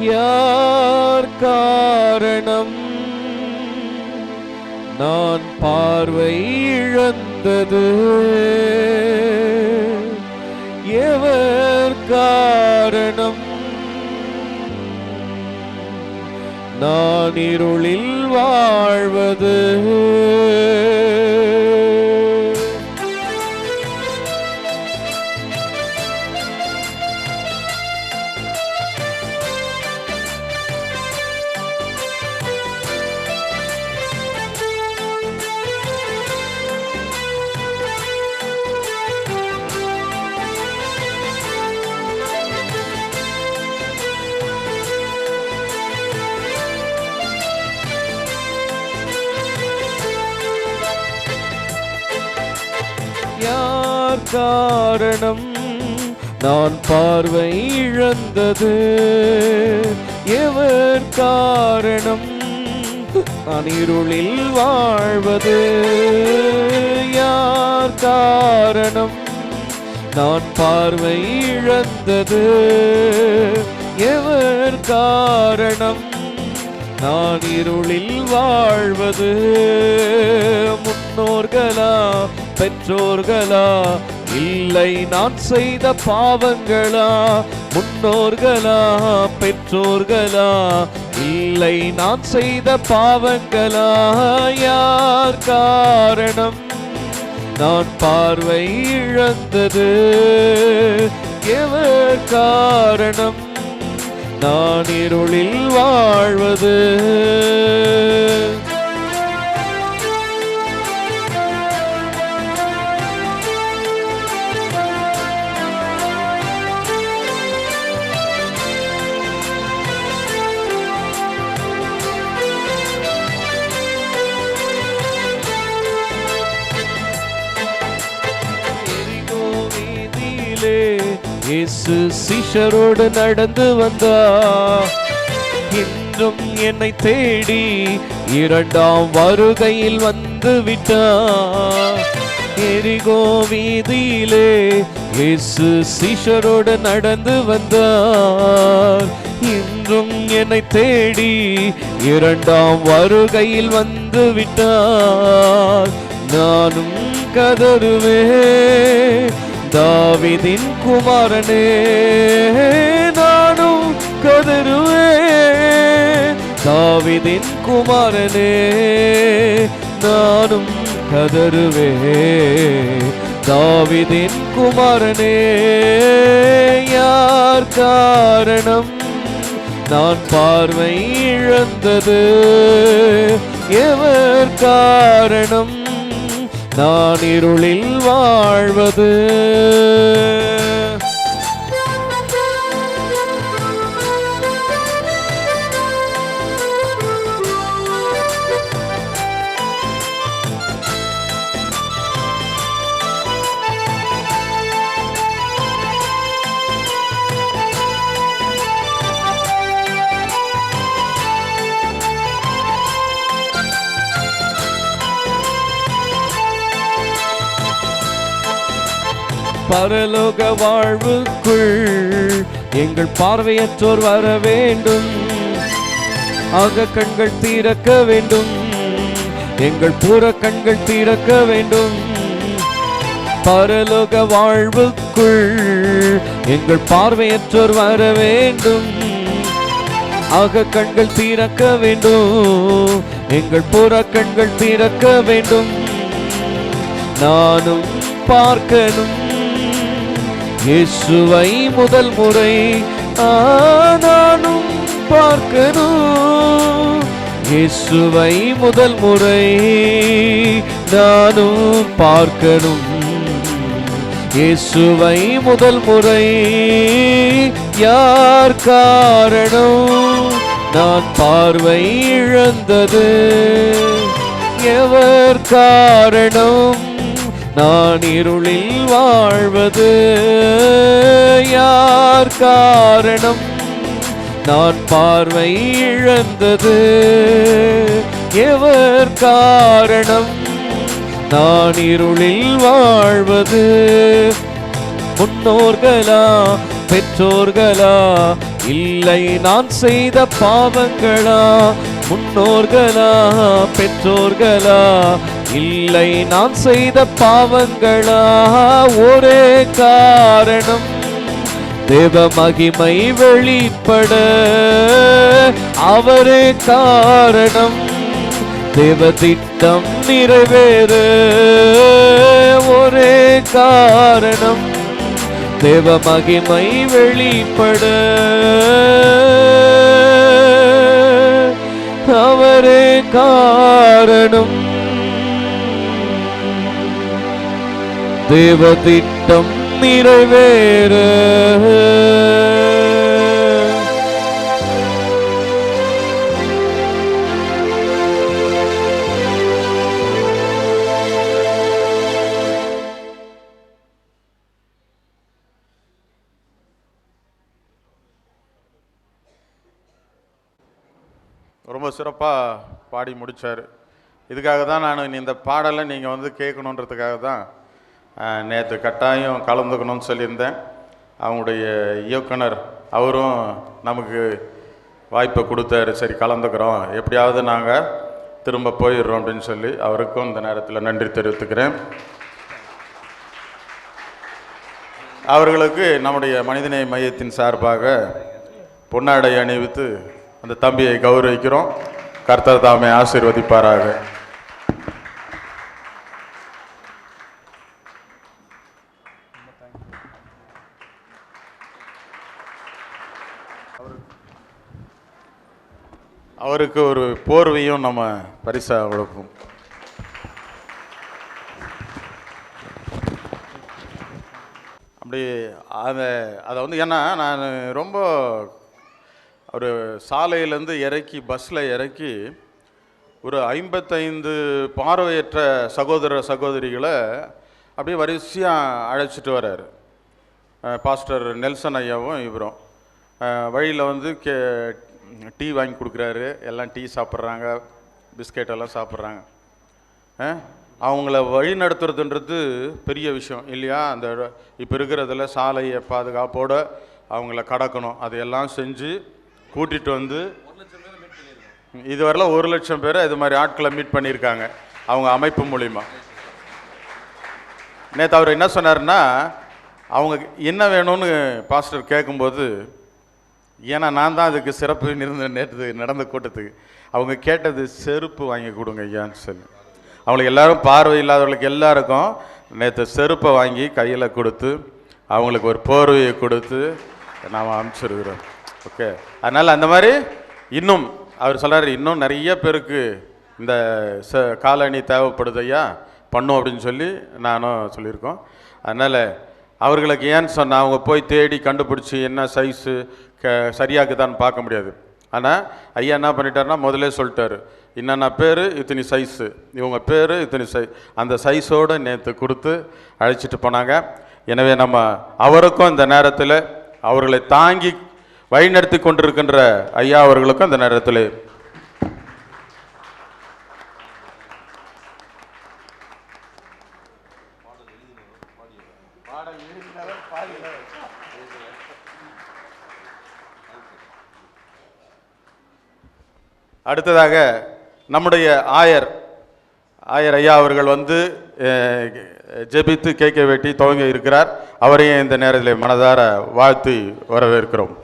யார் காரணம்? நான் பார்வை இழந்தது. எவர் காரணம்? நான் இருளில் வாழ்வது. யார் காரணம்? நான் பார்வை இழந்தது. எவர் காரணம்? அனிருளில் வாழ்வது. யார் காரணம்? நான் பார்வை இழந்தது. எவர் காரணம்? நான் இருளில் வாழ்வது. முன்னோர்களா பெற்றோர்களா? இல்லை நான் செய்த பாவங்களா? முன்னோர்களா? பெற்றோர்களா? இல்லை நான் செய்த பாவங்களா? யார் காரணம்? நான் பார்வை இழந்தது. எவர் காரணம்? நான் இருளில் வாழ்வது. இயேசு சிஷரோடு நடந்து வந்தா இன்றும் என்னை தேடி இரண்டாம் வருகையில் வந்து விட்டா எரிகோ வீதியிலே இயேசு சிஷரோடு நடந்து வந்தார். இன்றும் என்னை தேடி இரண்டாம் வருகையில் வந்து விட்டார். நானும் கதறுவே தாவிதின் குமாரனே நானும் கதறுவே தாவிதின் குமாரனே நானும் கதறுவே தாவிதின் குமாரனே யார் காரணம்? நான் பார்வை இழந்தது. எவர் காரணம்? நான் இருளில் வாழ்வது. பரலோக வாழ்வுக்குள் எங்கள் பார்வையற்றோர் வர வேண்டும். ஆக கண்கள் தீரக்க வேண்டும். எங்கள் பூர கண்கள் தீரக்க வேண்டும். பரலோக வாழ்வுக்குள் எங்கள் பார்வையற்றோர் வர வேண்டும். ஆக கண்கள் தீரக்க வேண்டும். எங்கள் பூர கண்கள் தீரக்க வேண்டும். நானும் பார்க்கணும். இயேசுவை முதல் முறை ஆ, பார்க்கணும். இயேசுவை முதல் முறை நானும் பார்க்கணும். இயேசுவை முதல் முறை யார் காரணம்? நான் பார்வை இழந்தது. எவர் காரணம்? நான் இருளில் வாழ்வது யார் காரணம்? நான் பார்வை இழந்தது எவர் காரணம்? நான் இருளில் வாழ்வது முன்னோர்களா பெற்றோர்களா? இல்லை நான் செய்த பாவங்களா? முன்னோர்களா பெற்றோர்களா இல்லை நான் செய்த பாவங்களா? ஒரே காரணம் தேவ மகிமை வெளிப்பட. அவரே காரணம் தேவ திட்டம் நிறைவேற. ஒரே காரணம் தேவ மகிமை வெளிப்பட. அவரே காரணம். தேவ திட்டம் நிறைவேற. ரொம்ப சிறப்பாக பாடி முடித்தார் இதுக்காக தான் நான் இந்த பாடலை நீங்கள் வந்து கேட்கணுன்றதுக்காக தான் நேற்று கட்டாயம் கலந்துக்கணும்னு சொல்லியிருந்தேன். அவங்களுடைய இயக்குனர் அவரும் நமக்கு வாய்ப்பை கொடுத்தாரு. சரி கலந்துக்கிறோம். எப்படியாவது நாங்கள் திரும்ப போயிடுறோம் அப்படின்னு சொல்லி அவருக்கும் இந்த நேரத்தில் நன்றி தெரிவித்துக்கிறேன். அவர்களுக்கு நம்முடைய மனிதநேய மையத்தின் சார்பாக பொன்னாடை அணிவித்து அந்த தம்பியை கௌரவிக்கிறோம். கர்த்தர் தாமே ஆசீர்வதிப்பாராக. அவருக்கு ஒரு போர்வையும் நம்ம பரிசாக கொடுப்போம். அப்படி அதை அதை வந்து ஏன்னா நான் ரொம்ப ஒரு சாலையிலேருந்து இறக்கி பஸ்ஸில் இறக்கி ஒரு ஐம்பத்தைந்து பார்வையற்ற சகோதர சகோதரிகளை அப்படியே வரிசையாக அழைச்சிட்டு வர்றாரு. பாஸ்டர் நெல்சன் ஐயாவும் இவரும். வழியில் வந்து கே டீ வாங்கி கொடுக்குறாரு. எல்லாம் டீ சாப்பிட்றாங்க பிஸ்கெட் எல்லாம் சாப்பிட்றாங்க. அவங்கள வழி நடத்துறதுன்றது பெரிய விஷயம் இல்லையா? அந்த இப்போ இருக்கிறதுல சாலையை பாதுகாப்போடு அவங்கள கடக்கணும். அதையெல்லாம் செஞ்சு கூட்டிகிட்டு வந்து இதுவரையில ஒரு லட்சம் பேர் இது மாதிரி ஆட்களை மீட் பண்ணியிருக்காங்க. அவங்க அமைப்பு மூலிமா நேற்று அவர் என்ன சொன்னார்னா அவங்க என்ன வேணும்னு பாஸ்டர் கேட்கும்போது ஏன்னா நான் தான் அதுக்கு சிறப்பு இருந்த நேற்று நடந்த கூட்டத்துக்கு. அவங்க கேட்டது செருப்பு வாங்கி கொடுங்க ஐயான்னு சொல்லி. அவங்களுக்கு எல்லாரும் பார்வை இல்லாதவர்களுக்கு எல்லாருக்கும் நேற்று செருப்பை வாங்கி கையில் கொடுத்து அவங்களுக்கு ஒரு போர்வையை கொடுத்து நாம் அனுப்பிச்சிருக்கிறோம். ஓகே அதனால் அந்த மாதிரி இன்னும் அவர் சொல்கிறார் இன்னும் நிறைய பேருக்கு இந்த ச காலணி தேவைப்படுது ஐயா பண்ணும் அப்படின்னு சொல்லி நானும் சொல்லியிருக்கோம். அதனால் அவர்களுக்கு ஏன்னு சொன்னால் அவங்க போய் தேடி கண்டுபிடிச்சி என்ன சைஸு க சரியாக்குதான்னு பார்க்க முடியாது. ஆனால் ஐயா என்ன பண்ணிட்டாருன்னா முதலே சொல்லிட்டாரு. என்னென்ன பேர் இத்தனி சைஸு இவங்க பேர் இத்தனி சை அந்த சைஸோடு நேற்று கொடுத்து அழைச்சிட்டு போனாங்க. எனவே நம்ம அவருக்கும் இந்த நேரத்தில் அவர்களை தாங்கி வழிநடத்தி கொண்டிருக்கின்ற ஐயா அவர்களுக்கும் இந்த நேரத்தில் அடுத்ததாக நம்முடைய ஆயர் ஆயர் ஐயா அவர்கள் வந்து ஜெபித்து கேட்க வெட்டி துவங்கி இருக்கிறார். அவரையும் இந்த நேரத்தில் மனதார வாழ்த்தி வரவேற்கிறோம்.